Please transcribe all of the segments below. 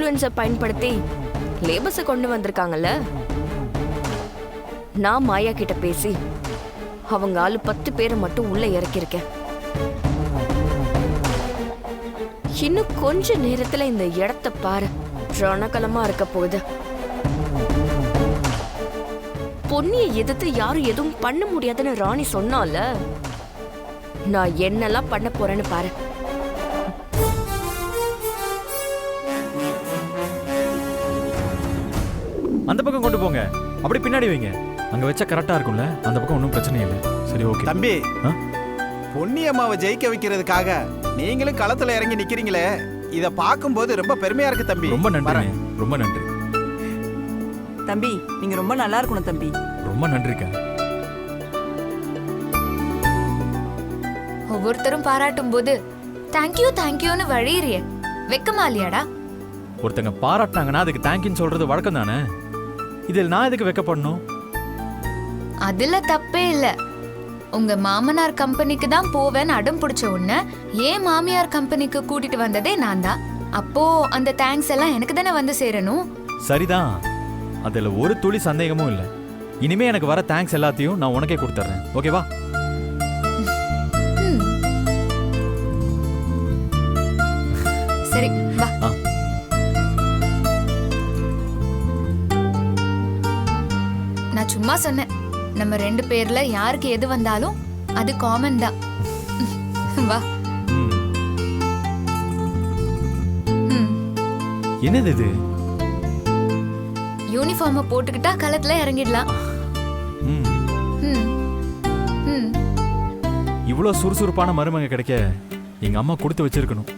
இன்ஃப்ளூயன்ஸை பயன்படுத்தி லேபஸை கொண்டு வந்திருக்காங்கல்ல? நான் மாயா கிட்ட பேசி அவங்க ஆளு பத்து பேரை மட்டும் உள்ள இறக்கியிருக்கேன். இன்னும் கொஞ்ச நேரத்துல இந்த இடத்த பாரு. ரணகலமா இருக்க போகுது. பொன்னியை எதிர்த்து யாரும் எதுவும் பண்ண முடியாதுன்னு ராணி சொன்னால நான் என்னெல்லாம் பண்ண போறேன்னு பாரு. அந்த பக்கம் கொண்டு போங்க. அப்படி பின்னாடி வைங்க. அங்க வச்சா கரெக்டா இருக்கும்ல? அந்த பக்கம் ஒன்றும் பிரச்சனை இல்லை. சரி ஓகே தம்பி ஆ? பொன்னியம்மாவை ஜெயிக்க வைக்கிறதுக்காக நீங்களும் களத்துல இறங்கி நிக்கிறீங்களே. இத பார்க்கும்போது ரொம்ப பெருமையா இருக்கு தம்பி. ரொம்ப நன்றி. ரொம்ப நன்றி. தம்பி நீங்க ரொம்ப நல்லா இருக்கணும் தம்பி. ரொம்ப நன்றிக்கா. ஒவ்வொருத்தரும் பாராட்டும் போது தேங்க்யூ தேங்க்யூன்னு வழியிறிய. வெக்கமா இல்லையாடா? ஒருத்தங்க பாராட்டினாங்கன்னா அதுக்கு தேங்க்யூன்னு சொல்றது வழக்கம் தானே இதில் நான் எதுக்கு வைக்கப்படணும்? அதுல தப்பே இல்ல. உங்க மாமனார் கம்பெனிக்கு தான் போவேன்னு அடம் பிடிச்ச உன்ன ஏன் மாமியார் கம்பெனிக்கு கூட்டிட்டு வந்ததே நான் தான். அப்போ அந்த தேங்க்ஸ் எல்லாம் எனக்கு தானே வந்து சேரணும்? சரிதான். அதில் ஒரு துளி சந்தேகமும் இல்லை. இனிமே எனக்கு வர தேங்க்ஸ் எல்லாத்தையும் நான் உனக்கே கொடுத்துட்றேன் ஓகேவா சும்மா சொன்னேன். நம்ம ரெண்டு பேர்ல யாருக்கு எது வந்தாலும் அது காமன் தான். வா. என்னது இது? யூனிஃபார்மை போட்டுக்கிட்டா களத்துல இறங்கிடலாம். இவ்வளோ சுறுசுறுப்பான மருமக கிடைக்க எங்க அம்மா கொடுத்து வச்சிருக்கணும்.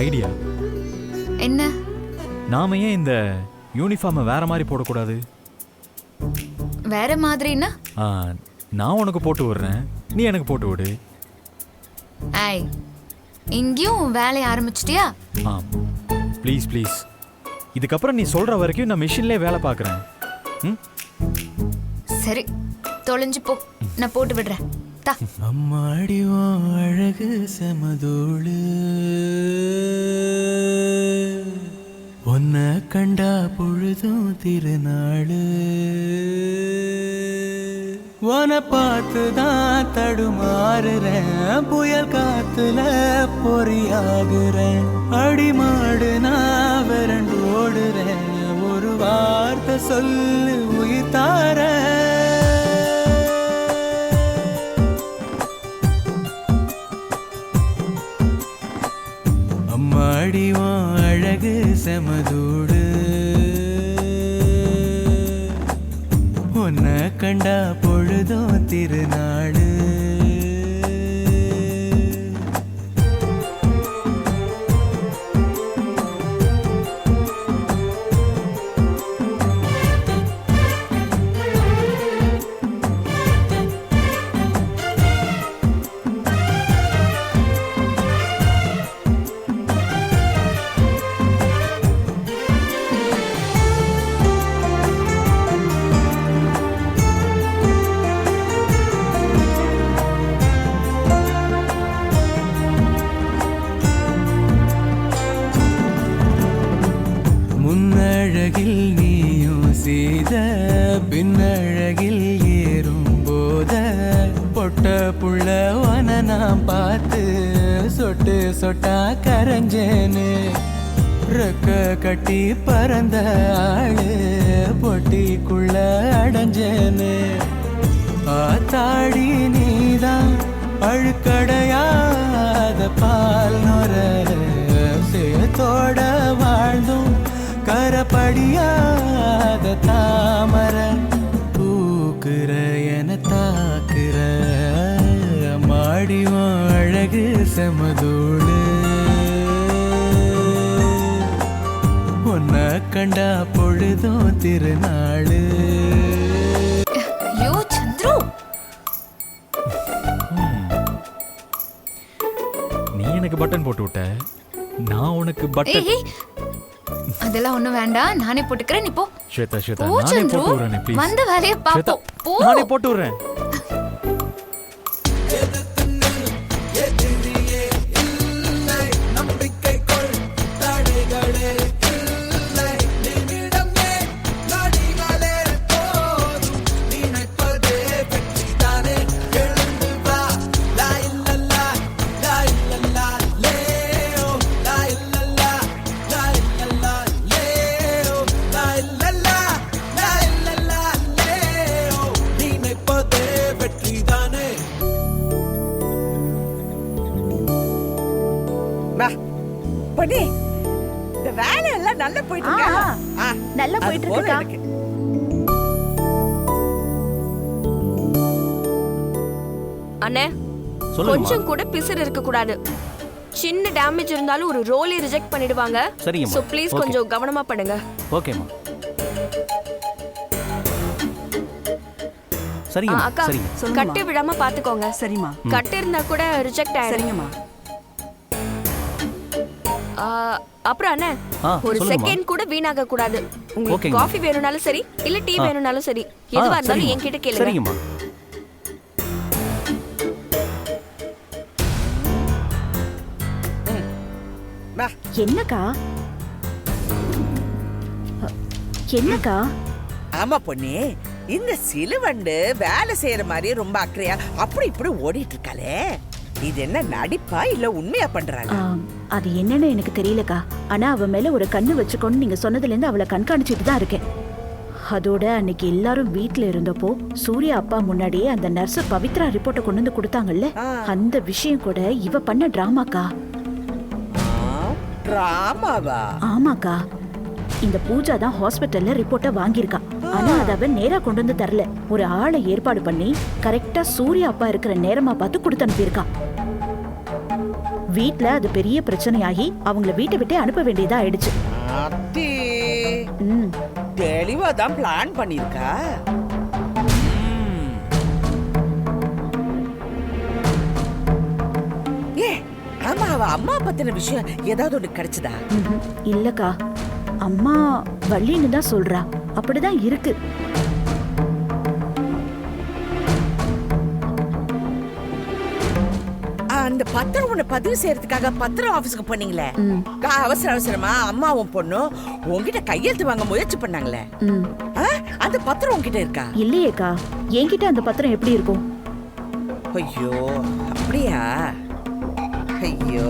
ஐடியா என்ன? நாம ஏன் இந்த யூனிஃபார்மை வேற மாதிரி போடக்கூடாது? வேற மாதிரின்னா? ஆ, நான் உனக்கு போட்டு விடுறேன். நீ எனக்கு போட்டு விடு. ஐ இங்கேயும் வேலைய ஆரம்பிச்சிட்டியா? ஆ ப்ளீஸ் ப்ளீஸ் இதுக்கப்புறம் நீ சொல்ற வரைக்கும் நான் மிஷின்லேயே வேலை பார்க்குறேன். ம்? சரி தொலைஞ்சு போ. நான் போட்டு விடுறேன். தா அம்மாடி அழகு செமதோடு ஒன்ன கண்டா பொழுதும் திருநாளு. உன பார்த்து தான் தடுமாறுறேன். புயல் காத்துல பொறியாகுறேன். அடிமாடு நான் விரண்டு ஓடுறேன் ஒரு வார்த்தை சொல்லு உயிர் தாரேன். அம்மாடி அழகு செமதூடு. உன்னை கண்டா முன்னழகில் நீயும் செய்த பின்னழகில் ஏறும் போத பொட்ட புள்ளவன நான் பார்த்து சொட்டு சொட்டா கரைஞ்சேனு. ரெக்க கட்டி பறந்த ஆளு பொட்டிக்குள்ள அடைஞ்சேனு. ஆத்தாடி நீதான் அழுக்கடையாத பால் நுர சேத்தோட வாழ்ந்தும் அடியாத தாமர பூக்குற என தாக்குற மாடிவம் அழகு செமதோடு ஒன்ன கண்டா பொழுதும் திருநாளு. நீ எனக்கு பட்டன் போட்டு விட்ட. நான் உனக்கு பட்டன் அதெல்லாம் ஒண்ணும் வேண்டாம். நானே போட்டுக்கிறேன். நீ போ. ஸ்வேதா ஸ்வேதா நானே போட்டு விடுறேன் ப்ளீஸ் வந்த வேலையை பாப்போம். போ. நானே போட்டு விடுறேன். கூடாது சின்ன டேமேஜ் இருந்தாலும் ஒரு ரோலே ரிஜெக்ட் பண்ணிடுவாங்க. சரிங்கம்மா. So please Okay. கொஞ்சம் கவனமா பண்ணுங்க. ஓகேம்மா ஆ, சரிங்கம்மா அக்கா சரிங்க. சொல்லுங்கம்மா. கட்டு விடாம பாத்துக்கோங்க. சரிம்மா. கட்டு இருந்தா கூட ரிஜெக்ட் ஆயிடும் சரிங்கம்மா. ஆ, அப்புறம் அண்ணே ஆ ஒரு சொல்லுங்கம்மா. செகண்ட் கூட வீணாக கூடாது. உங்களுக்கு. காஃபி வேணும்னாலும் சரி இல்ல டீ. வேணும்னாலும் சரி எதுவா இருந்தாலும். என்கிட்ட கேளுங்க. சரிங்கம்மா. என்னக்கா? என்னக்கா? ஆமா பொன்னி இந்த சிலுவண்டு வேலை செய்யற மாதிரி ரொம்ப அக்கறையா அப்படி இப்படி ஓடிட்டு இருக்காளே. இது என்ன நடிப்பா இல்ல உண்மையா பண்றாளா? ஆம், அது என்னன்னு எனக்கு தெரியலக்கா. ஆனா அவ மேல ஒரு கண்ணு வச்சுக்கோன்னு நீங்க சொன்னதுல இருந்து அவளை கண்காணிச்சிட்டு தான் இருக்கேன். அதோட அன்னைக்கு எல்லாரும் வீட்ல இருந்தப்போ சூர்யா அப்பா முன்னாடியே அந்த நர்ஸ் பவித்ரா ரிப்போர்ட்டை கொண்டு வந்து கொடுத்தாங்கல்ல? ஆ. அந்த விஷயம் கூட இவ பண்ண டிராமாக்கா. டிராமாவா? ஆமாக்கா. இந்த பூஜா தான் ஹாஸ்பிட்டல்ல ரிப்போர்ட்டை வாங்கியிருக்கா. ஆனா அத அவ நேரா கொண்டு வந்து தரல. ஒரு ஆளை ஏற்பாடு பண்ணி கரெக்டா சூர்யா அப்பா இருக்கிற நேரமா பார்த்து கொடுத்து அனுப்பியிருக்கா. வீட்ல அது பெரிய பிரச்சனையாகி அவங்கள வீட்டை விட்டே அனுப்ப வேண்டியதா ஆயிடுச்சு. அத்தி ம். தெளிவா தான் பிளான் பண்ணிருக்கா ஆமா அவ அம்மா பத்தின விஷயம் ஏதாவது ஒண்ணு கிடைச்சதா. இல்லக்கா அம்மா வள்ளின்னு தான் சொல்றா. அப்படிதான் இருக்கு. அந்த பத்திரம் ஒண்ணு பதிவு செய்யறதுக்காக பத்திரம் ஆபீஸ்க்கு போனீங்களே. அவசர அவசரமா அம்மாவும் பொண்ணும் உன்கிட்ட கையெழுத்து வாங்க முயற்சி பண்ணாங்களே? அந்த பத்திரம் உன்கிட்ட இருக்கா? இல்லையேக்கா என்கிட்ட அந்த பத்திரம் எப்படி இருக்கும்? ஐயோ அப்படியா? ஐயோ?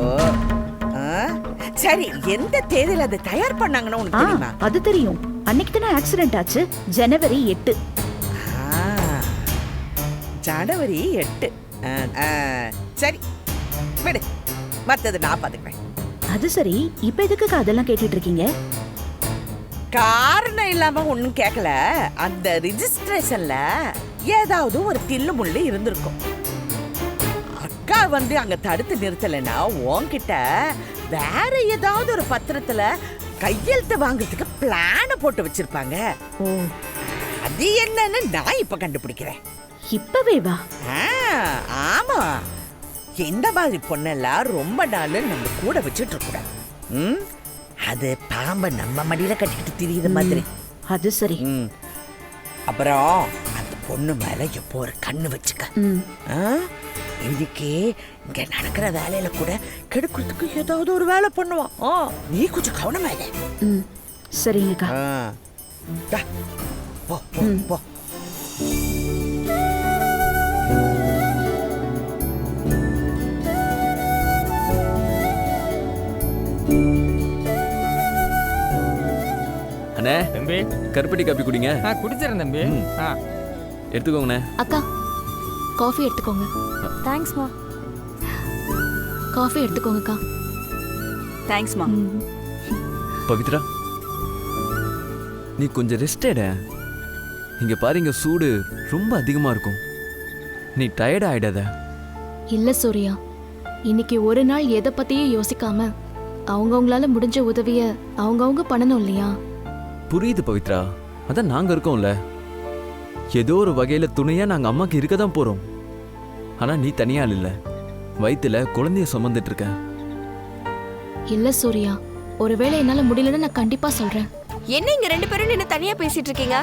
சரி எந்த தேதியில அதை தயார் பண்ணாங்கன்னு உனக்கு தெரியுமா? அது தெரியும். அன்னைக்கு தானே ஆக்சிடென்ட் ஆச்சு. ஜனவரி எட்டு. ஜனவரி எட்டு. சரி. விடு. மத்தது நான் பாத்துக்கிறேன் அது சரி. இப்ப எதுக்குக்கா அதெல்லாம் கேட்டுட்டு இருக்கீங்க காரணம் இல்லாம ஒண்ணும் கேட்கல அந்த ரிஜிஸ்ட்ரேஷன்ல ஏதாவது ஒரு தில்லு முள்ளு இருந்திருக்கும். அக்கா வந்து அங்க தடுத்து நிறுத்தலைன்னா உன்கிட்ட வேற ஏதாவது ஒரு பத்திரத்துல கையெழுத்து வாங்குறதுக்கு பிளான போட்டு வச்சிருப்பாங்க. அது என்னன்னு நான் இப்ப கண்டுபிடிக்கிறேன். இப்பவே வா. ஆமா. இந்த மாதிரி பொண்ணெல்லாம் ரொம்ப நாள் நம்ம கூட வச்சுட்டு இருக்க கூடாது ம்? அது பாம்பை நம்ம மடியில கட்டிக்கிட்டு திரியுற மாதிரி. அது சரி. அப்புறம் அந்த பொண்ணு மேல எப்போ ஒரு கண்ணு வச்சுக்க? இதுக்கே இங்க நடக்கிற வேலையில கூட கெடுக்கிறதுக்கு ஏதாவது ஒரு வேலை பண்ணுவான். ஆ, நீ கொஞ்சம் கவனமா இரு. ம் சரிங்கக்கா. போ போ. போ. அண்ணே தம்பி. கருப்பட்டி காப்பி குடிங்க. ஆ குடிச்சிடறேன் தம்பி. எடுத்துக்கோங்கண்ணே. அக்கா காஃபி எடுத்துக்கோங்க. தேங்க்ஸ்மா காஃபி எடுத்துக்கோங்கக்கா. தேங்க்ஸ்மா பவித்ரா நீ கொஞ்சம் ரெஸ்ட் எட. இங்க பாருங்க சூடு ரொம்ப அதிகமா இருக்கும். நீ டயர்ட் ஆயிடாத. இல்ல சூர்யா. இன்னைக்கு ஒரு நாள் எதை பத்தியும் யோசிக்காம அவங்கவுங்களால முடிஞ்ச உதவிய அவங்கவுங்க பண்ணணும் இல்லையா? புரியுது பவித்ரா. அதான் நாங்க இருக்கோம்ல. ஏதோ ஒரு வகையில துணையா நாங்க அம்மாக்கு இருக்க தான் போறோம். ஆனா நீ தனியாள் இல்ல. வயித்துல குழந்தைய சுமந்துட்டு இருக்க. இல்ல சூர்யா ஒருவேளை என்னால முடியலன்னு நான் கண்டிப்பா சொல்றேன். என்ன இங்க ரெண்டு பேரும் நின்னு தனியா பேசிட்டு இருக்கீங்க?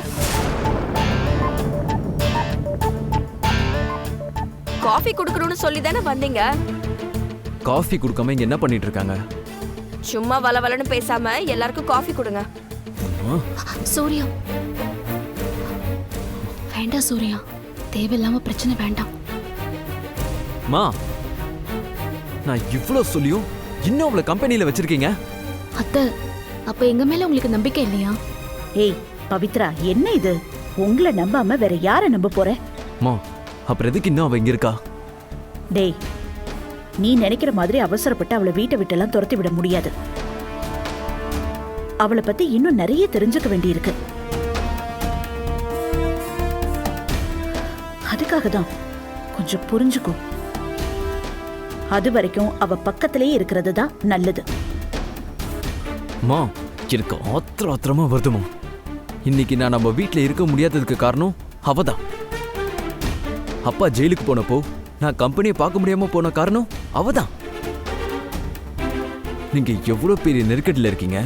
காஃபி குடுக்கணும்னு சொல்லி தானே வந்தீங்க? காஃபி கொடுக்காம இங்க என்ன பண்ணிட்டு இருக்காங்க? சும்மா வளவலன்னு பேசாம எல்லாருக்கும் காஃபி கொடுங்க. சூர்யா. வேண்டாம் சூர்யா. தேவையில்லாம பிரச்சனை வேண்டாம். மா நான் இவ்ளோ சொல்லியும் இன்னும் அவளை கம்பெனில வச்சிருக்கீங்க? அத்தை அப்ப எங்க மேல உங்களுக்கு நம்பிக்கை இல்லையா? ஏய் பவித்ரா என்ன இது? உங்களை நம்பாம வேற யாரை நம்ப போற? மா அப்புறம் எதுக்கு இன்னும் அவ இங்க இருக்கா? டேய் நீ நினைக்கிற மாதிரி அவசரப்பட்டு அவளை வீட்டை விட்டெல்லாம் துரத்தி விட முடியாது. அவளை பத்தி இன்னும் நிறைய தெரிஞ்சுக்க வேண்டியிருக்கு. அதுக்காக தான் கொஞ்சம் புரிஞ்சுக்கோ. அது வரைக்கும் அவ பக்கத்திலேயே இருக்கிறது தான் நல்லது. மா எனக்கு ஆத்திர ஆத்திரமா வருதுமா இன்னைக்கு நான் நம்ம வீட்டில் இருக்க முடியாததுக்கு காரணம் அவதான். அப்பா ஜெயிலுக்கு போனப்போ நான் கம்பெனியை பார்க்க முடியாம போன காரணம் அவதான். நீங்க எவ்வளவு பெரிய நெருக்கடியில் இருக்கீங்க?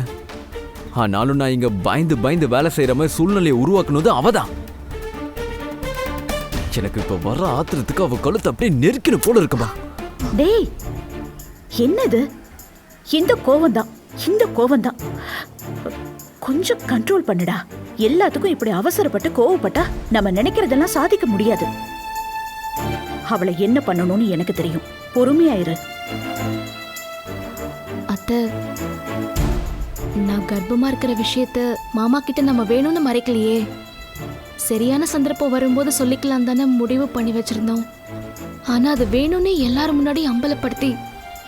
ஆனாலும் நான் இங்க பயந்து பயந்து வேலை செய்யற மாதிரி சூழ்நிலையை உருவாக்குனது அவதான். எனக்கு இப்ப வர்ற ஆத்திரத்துக்கு அவ கழுத்து அப்படியே நெருக்கின போல இருக்குமா? டேய் என்னது? இந்த கோவம்தான் இந்த கோவம்தான். கொஞ்சம் கண்ட்ரோல் பண்ணுடா. எல்லாத்துக்கும் இப்படி அவசரப்பட்டு கோவப்பட்டா நம்ம நினைக்கிறதெல்லாம் சாதிக்க முடியாது. அவளை என்ன பண்ணணும்னு எனக்கு தெரியும். பொறுமையாயிரு அத்தை நான் கர்ப்பமா இருக்கிற விஷயத்த மாமா கிட்ட நம்ம வேணும்னு மறைக்கலையே. சரியான சந்தர்ப்பம் வரும்போது சொல்லிக்கலாம் தானே முடிவு பண்ணி வச்சிருந்தோம். ஆனா அது வேணும்னே எல்லாரும் முன்னாடி அம்பலப்படுத்தி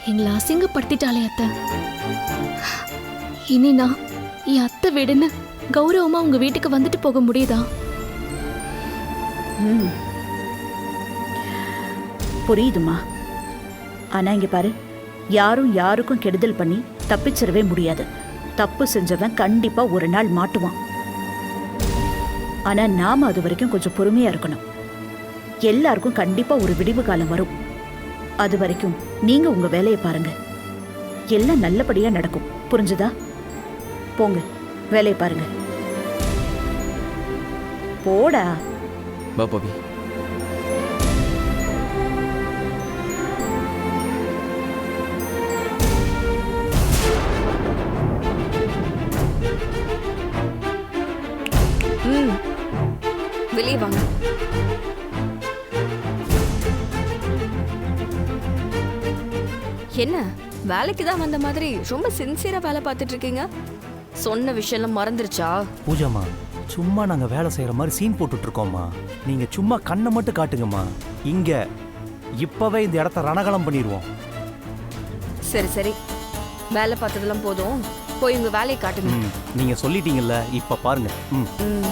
எங்களை அசிங்கப்படுத்திட்டாளே அத்தை. இனி நான் என் அத்தை வீடுன்னு கௌரவமா உங்க வீட்டுக்கு வந்துட்டு போக முடியுதா? ம். புரியுதுமா ஆனா இங்க பாரு யாரும் யாருக்கும் கெடுதல் பண்ணி தப்பிச்சிடவே முடியாது. தப்பு செஞ்சவன் கண்டிப்பா ஒரு நாள் மாட்டுவான். ஆனா நாம அது வரைக்கும் கொஞ்சம் பொறுமையா இருக்கணும். எல்லாருக்கும் கண்டிப்பா ஒரு விடிவு காலம் வரும். அது வரைக்கும் நீங்க உங்க வேலையை பாருங்க. எல்லாம் நல்லபடியா நடக்கும். புரிஞ்சுதா? போங்க வேலையை பாருங்க. போடா. பவி ம். வெளியே வாங்க. என்ன? வேலைக்கு தான் வந்த மாதிரி ரொம்ப சின்சியரா வேலை பார்த்துட்டு இருக்கீங்க? சொன்ன விஷயம்லாம் மறந்துருச்சா? பூஜாம்மா சும்மா நாங்க வேலை செய்யற மாதிரி சீன் போட்டுட்டு இருக்கோம்மா. நீங்க சும்மா கண்ணை மட்டும் காட்டுங்கம்மா. இங்க இப்பவே இந்த இடத்த ரணகலம் பண்ணிடுவோம். சரி சரி. வேலை பார்த்ததெல்லாம் போதும். போய் உங்க வேலையை காட்டுங்க. ம், நீங்க சொல்லிட்டீங்கல்ல இப்ப பாருங்க. ம். ம்.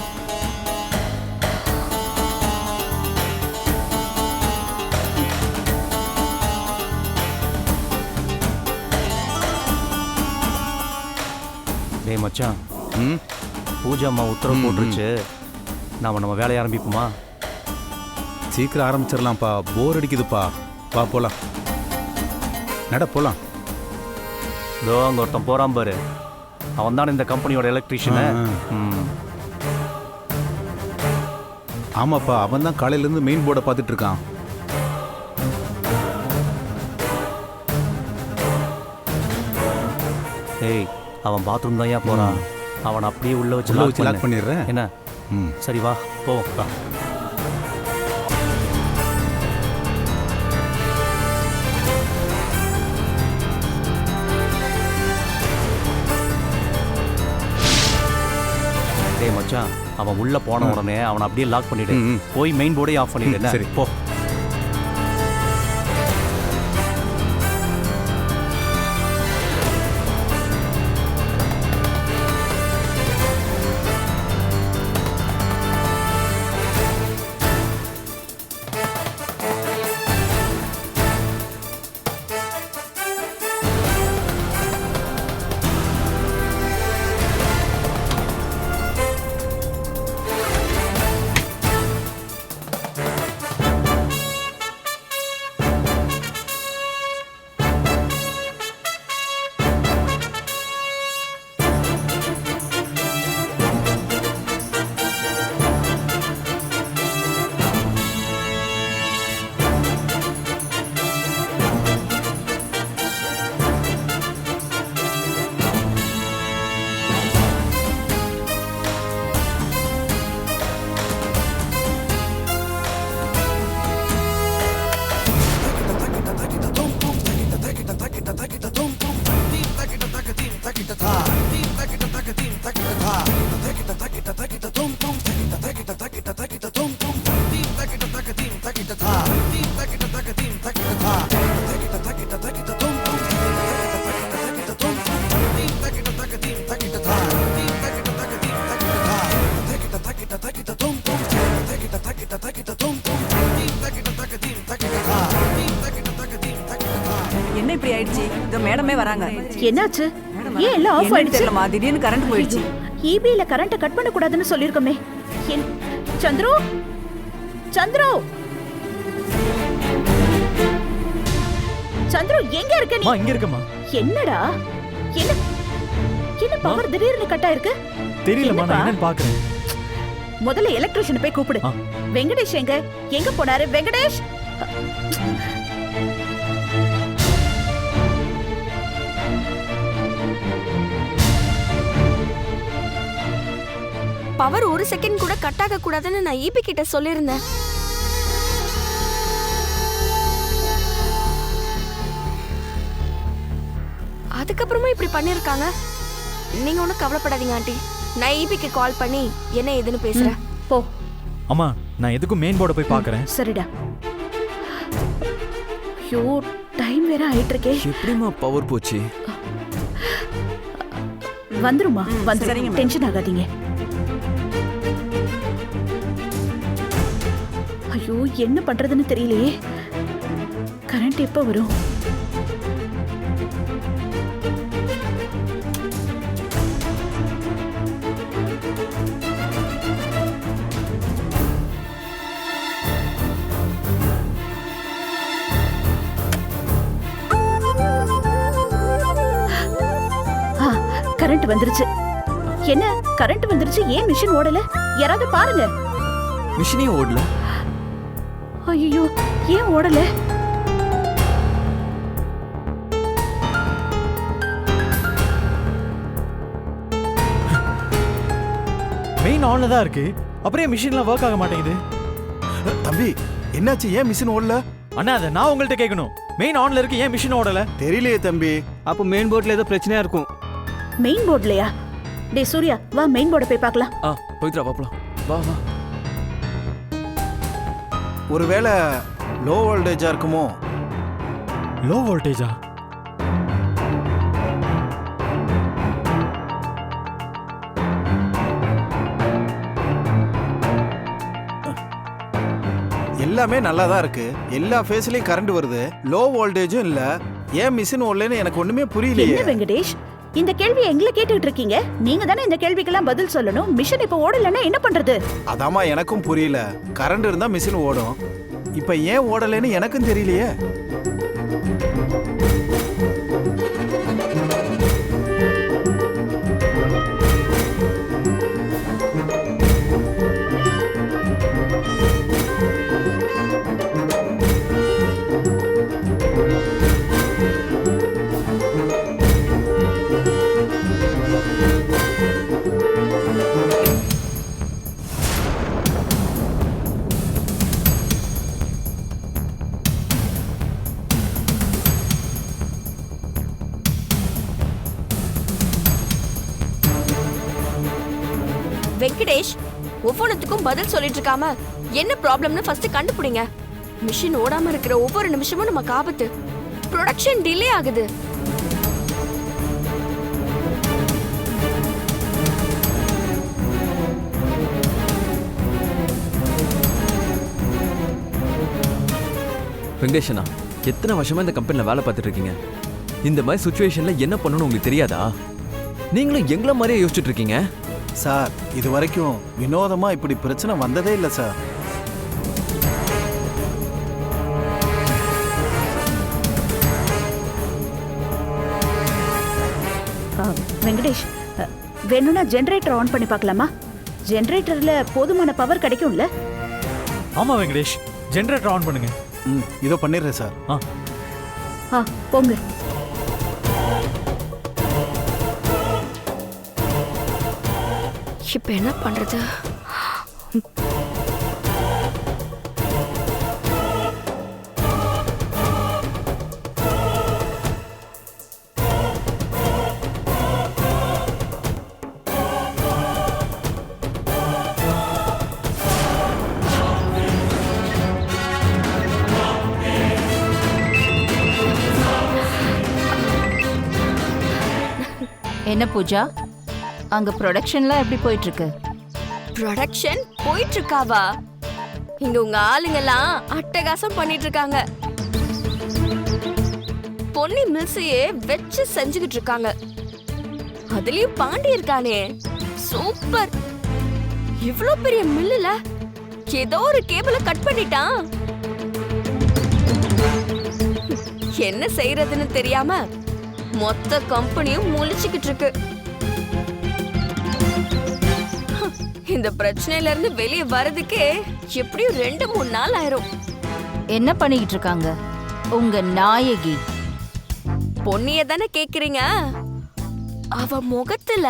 டேய் மச்சான். ம்? பூஜாம்மா உத்தரவு ம், போட்டுருச்சு. நாம நம்ம வேலையை ஆரம்பிப்போமா? சீக்கிரம் ஆரம்பிச்சிடலாம்ப்பா. போர் அடிக்குதுப்பா. வா போலாம். நட போலாம். இதோ அங்க ஒருத்தன் போறான் பாரு. அவன் தான் இந்த கம்பெனியோட எலக்ட்ரீஷியனு ம். ஆமாப்பா அவன் தான் காலையிலேருந்து மெயின் போர்டை பார்த்துட்டு இருக்கான். ஏய் அவன் பாத்ரூம் தான் ஏன் போறான்? அவனை அப்படியே உள்ள வச்சு லாக் பண்ணு. பண்ணிடுறேன்? என்ன? ம். சரி வா போவோம். மச்சான் அவன் உள்ள போன உடனே அவனை அப்படியே லாக் பண்ணிடு. ம், ம். போய் மெயின் போர்டே ஆஃப் பண்ணிடு ம், என்ன? சரி. போ என்ன வராங்க. என்னாச்சு? ஏன் எல்லாம் ஆஃப் ஆயிடுச்சு? தெரியலம்மா திடீர்னு கரண்ட் போயிடுச்சு. ஈபியில கரண்ட்டை கட் பண்ண கூடாதுன்னு சொல்லிருக்கோமே சந்துரு? சந்துரு? சந்துரு எங்க இருக்க நீ? இங்க இருக்கம்மா என்னடா? என்ன? என்ன பவர் திடீர்னு கட் ஆயிருக்கு? தெரியலம்மா நான்? என்னன்னு பாக்குறேன் முதல்ல எலக்ட்ரிஷியனை போய் கூப்பிடு. வெங்கடேஷ் எங்க? எங்க போனாரு? வெங்கடேஷ்! பவர் ஒரு செகண்ட் கூட கட் ஆக கூடாதுன்னு நான் ஈபி கிட்ட சொல்லியிருந்தேன். அதுக்கப்புறமா இப்படி பண்ணிருக்காங்க நீங்க ஒன்றும் கவலைப்படாதீங்க ஆண்டி. நான் ஈபிக்கு கால் பண்ணி என்ன ஏதுன்னு பேசுறேன். போ. அம்மா நான் எதுக்கும் மெயின் போர்டை போய் பாக்குறேன் சரிடா. ஐயோ டைம் வேற ஆயிட்டு இருக்கே எப்படிம்மா பவர் போச்சு? வந்துருமா. வந்து. டென்ஷன் ஆகாதீங்க. ஐயோ என்ன பண்றதுன்னு தெரியலையே. கரண்ட் எப்ப வரும்? கரண்ட் வந்துருச்சு. என்ன கரண்ட் வந்துருச்சு? ஏன் மிஷின் ஓடல? யாராவது பாருங்க. மிஷினே ஓடல. ஐயோ ஏன் ஓடல? மெயின் ஆன்ல தான் இருக்கு. அப்புறம் மிஷின்லாம் ஒர்க் ஆக மாட்டேங்குது? தம்பி என்னாச்சு? ஏன் மிஷின் ஓடல? அண்ணா அதை நான் உங்கள்கிட்ட கேட்கணும். மெயின் ஆன்ல இருக்கு ஏன் மிஷின் ஓடல? தெரியலையே தம்பி. அப்போ மெயின் போர்டில் ஏதோ பிரச்சனையா இருக்கும். மெயின் போர்ட்லயா டே சூர்யா வா மெயின் போர்டை போய் பார்க்கலாம். ஆ பவித்ரா பாப்பலாம் வா வா. ஒருவேளை லோ வோல்டேஜா இருக்குமோ? லோ வோல்டேஜா எல்லாமே நல்லா தான் இருக்கு. எல்லா ஃபேஸ்லயும் கரண்ட் வருது. லோ வோல்டேஜும் இல்ல. ஏன் மிஷின் ஓடலன்னு எனக்கு ஒண்ணுமே புரியலையே. என்ன வெங்கடேஷ்? இந்த கேள்வி எங்களை கேட்டுக்கிட்டு இருக்கீங்க நீங்க தானே இந்த கேள்விக்கெல்லாம் பதில் சொல்லணும். மிஷின் இப்ப ஓடலன்னா என்ன பண்றது? அதாம்மா எனக்கும் புரியல. கரண்ட் இருந்தா மிஷின் ஓடும். இப்ப ஏன் ஓடலைன்னு எனக்கும் தெரியலையே. ஒவ்வொன்றுத்துக்கும் பதில் சொல்லிட்டு இருக்காம என்ன ப்ராப்ளம்னு ஃபர்ஸ்ட் கண்டுபிடிங்க. மிஷின் ஓடாம இருக்கிற ஒவ்வொரு நிமிஷமும் நமக்கு ஆபத்து ப்ரொடக்ஷன் டிலே ஆகுது. வெங்கடேஷனா எத்தனை வருஷமா இந்த கம்பெனியில் வேலை பார்த்துட்டு இருக்கீங்க இந்த மாதிரி சுச்சுவேஷன்ல என்ன பண்ணணும்னு உங்களுக்கு தெரியாதா? நீங்களும் எங்களை மாதிரியே யோசிச்சுட்டு இருக்கீங்க சார் இது வரைக்கும் வினோதமா இப்படி பிரச்சனை வந்ததே இல்லை சார். ஆ, வெங்கடேஷ் வேணும்னா ஜெனரேட்டர் ஆன் பண்ணி பார்க்கலாமா? ஜெனரேட்டர்ல போதுமான பவர் கிடைக்கும்ல? ஆமா வெங்கடேஷ் ஜென்ரேட்டர் ஆன் பண்ணுங்க. ம் இதோ பண்ணிடுறேன் சார். ஆ ஆ போங்க. இப்போ என்ன பண்ணுறது என்ன பூஜா? அங்க ப்ரொடக்ஷன்லாம் எப்படி போயிட்டு இருக்கு ப்ரொடக்ஷன் போயிட்டு இருக்காவா இங்க உங்க ஆளுங்கெல்லாம் அட்டகாசம் பண்ணிட்டு இருக்காங்க பொன்னி மில்ஸையே வச்சு செஞ்சுக்கிட்டு இருக்காங்க அதுலயும் பாண்டி இருக்கானே. சூப்பர். இவ்ளோ பெரிய மில்லுல ஏதோ ஒரு கேபிளை கட் பண்ணிட்டான். என்ன செய்யறதுன்னு தெரியாம மொத்த கம்பெனியும் முழிச்சுக்கிட்டு இருக்கு இந்த பிரச்சனையில இருந்து வெளியே வர்றதுக்கே எப்படியும் ரெண்டு மூணு நாள் ஆயிரும். என்ன பண்ணிக்கிட்டு இருக்காங்க? உங்க நாயகி. பொன்னிய தானே கேக்குறீங்க? அவ முகத்துல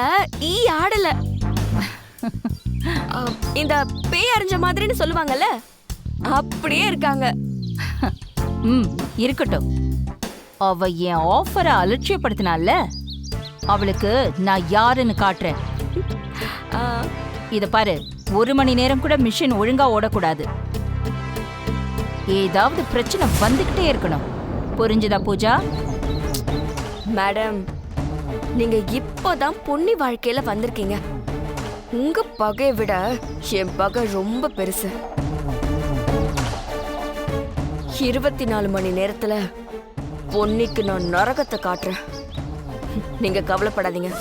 ஈ ஆடல. இந்த பேய் அரைஞ்ச மாதிரின்னு சொல்லுவாங்கல்ல அப்படியே இருக்காங்க. ம் இருக்கட்டும். அவ என் ஆஃபரை அலட்சியப்படுத்தினால அவளுக்கு நான் யாருன்னு காட்டுறேன். இத பாரு. ஒரு மணி நேரம் கூட மிஷின் ஒழுங்கா ஓடக்கூடாது. ஏதாவது பிரச்சனை வந்துகிட்டே இருக்கணும். புரிஞ்சுதா பூஜா? மேடம் நீங்க இப்போதான் பொன்னி வாழ்க்கையில வந்திருக்கீங்க. உங்க பகையை விட என் பகை ரொம்ப பெருசு. இருபத்தி நாலு மணி நேரத்துல பொன்னிக்கு நான் நரகத்தை காட்டுறேன். நீங்க கவலைப்படாதீங்க.